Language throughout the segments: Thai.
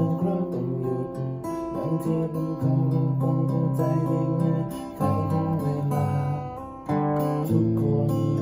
ทุกเรื่อต้องหยุดบางทีมันคงคงคงใจเมื่อใครของเวลา ทุกคน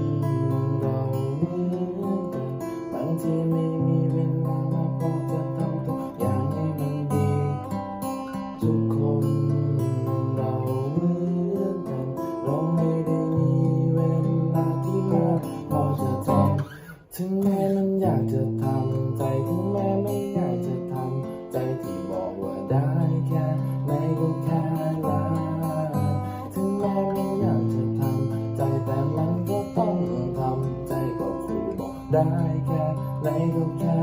ได้แค่ไหนก็แค่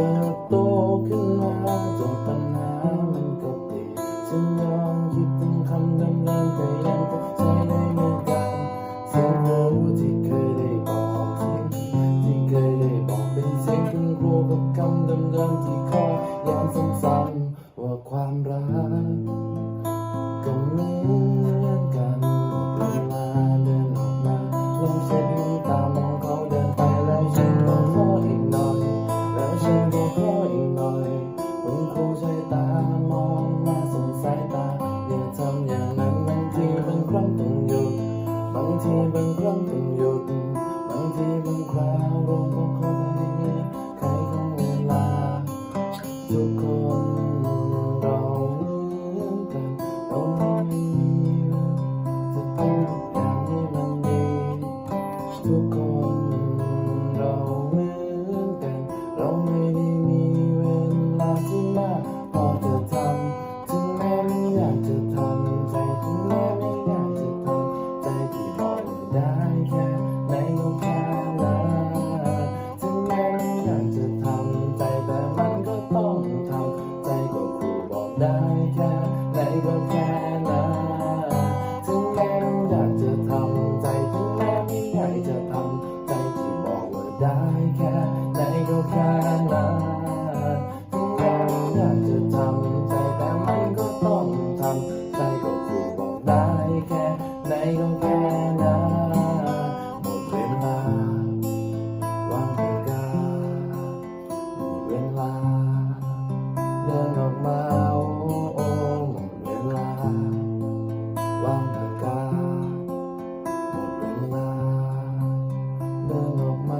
ติบโตขึ้นมาจนปัญหามันก็เปลี่ยฉันยอมคิดถึนคำเดิมๆแต่ยังต้อง นาหมดเวลาวางปากาหมดเวลา เดินออกมาโอ้หมดเวลาวางปากาหมดเวลา เดินออกมา